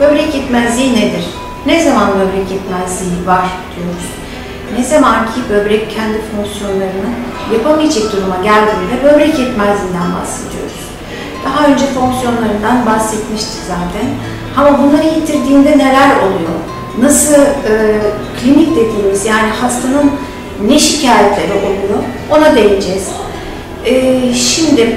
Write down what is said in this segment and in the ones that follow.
Böbrek yetmezliği nedir? Ne zaman böbrek yetmezliği var diyoruz. Ne zaman ki böbrek kendi fonksiyonlarını yapamayacak duruma geldiğinde böbrek yetmezliğinden bahsediyoruz. Daha önce fonksiyonlarından bahsetmiştik zaten. Ama bunları yitirdiğinde neler oluyor? Nasıl e, klinik dediğimiz yani hastanın ne şikayetleri oluyor ona değineceğiz. E, şimdi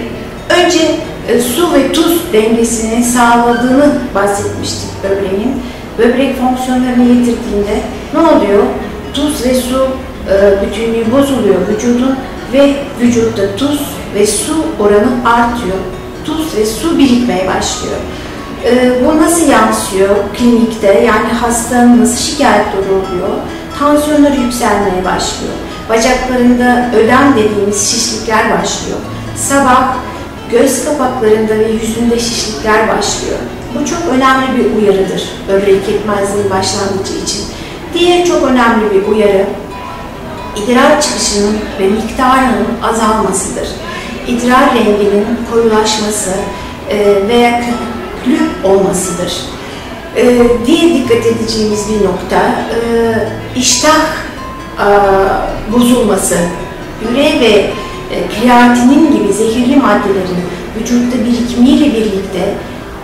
önce e, su ve tuz dengesini sağladığını bahsetmiştik böbreğin. Böbrek fonksiyonlarını yitirdiğinde ne oluyor? Tuz ve su e, bütünlüğü bozuluyor vücudun ve vücutta tuz ve su oranı artıyor. Tuz ve su birikmeye başlıyor. E, bu nasıl yansıyor klinikte? Yani hastanın nasıl şikayetleri oluyor? Tansiyonları yükselmeye başlıyor. Bacaklarında ödem dediğimiz şişlikler başlıyor. Sabah göz kapaklarında ve yüzünde şişlikler başlıyor. Bu çok önemli bir uyarıdır böbrek yetmezliğinin başlangıcı için. Diğer çok önemli bir uyarı idrar çıkışının ve miktarının azalmasıdır. İdrar renginin koyulaşması e, veya köpüklü olmasıdır. E, diye dikkat edeceğimiz bir nokta e, iştah bozulması, üre ve kreatinin gibi zehirli maddelerin vücutta birikimiyle birlikte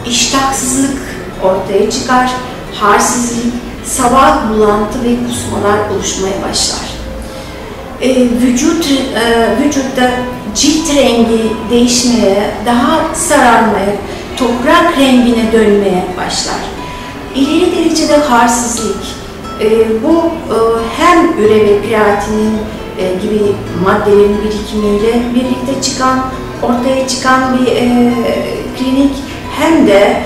iştahsızlık ortaya çıkar, halsizlik, sabah bulantı ve kusmalar oluşmaya başlar. E, vücut e, vücutta cilt rengi değişmeye, daha sararmaya, toprak rengine dönmeye başlar. İleri derecede harsizlik, e, bu e, hem üre ve kreatinin e, gibi maddelerin birikimiyle birlikte çıkan, ortaya çıkan bir e, klinik hem de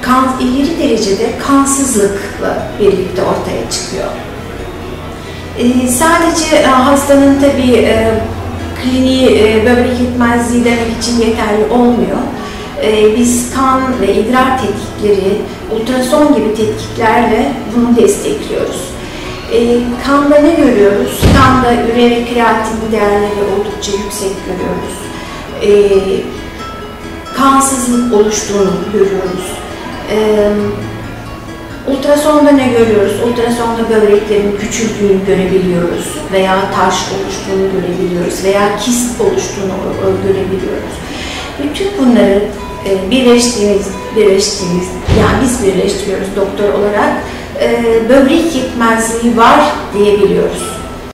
kan, ileri derecede kansızlıkla birlikte ortaya çıkıyor. E, sadece e, hastanın tabi e, kliniği e, böbrek yetmezliği demek için yeterli olmuyor. E, biz kan ve idrar tetkikleri, ultrason gibi tetkiklerle bunu destekliyoruz. E, kanda ne görüyoruz? Kanda üre ve kreatin değerleri oldukça yüksek görüyoruz. E, kansızlık oluştuğunu görüyoruz. E, ultrasonda ne görüyoruz? Ultrasonda böbreklerin küçüldüğünü görebiliyoruz veya taş oluştuğunu görebiliyoruz veya kist oluştuğunu görebiliyoruz. Bütün bunları e, birleştiğimiz, birleştiğimiz, yani biz birleştiriyoruz doktor olarak, e, böbrek yetmezliği var diyebiliyoruz.